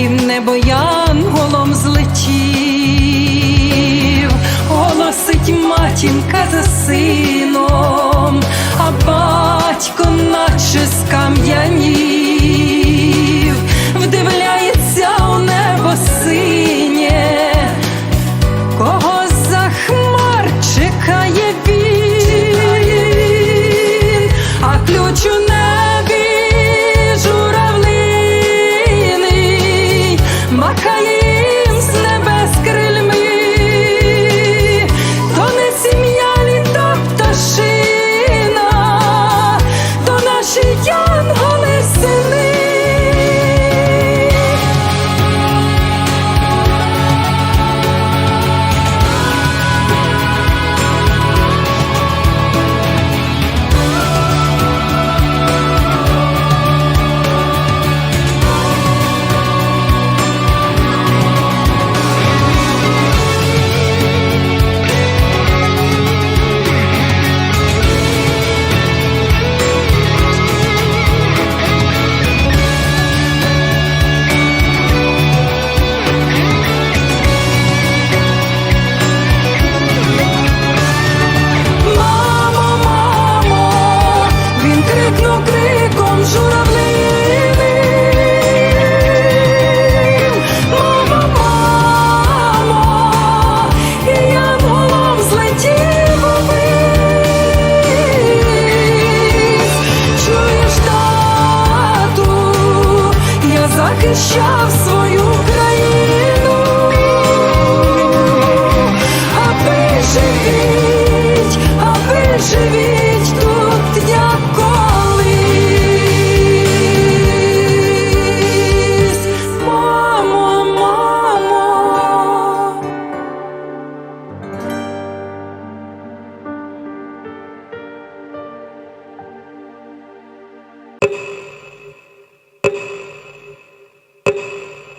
і в небо янголом злетів, голосить матінка за криком журавлиним. Мамо, і янголом злетів увись. Чуєш, тату, я захищав you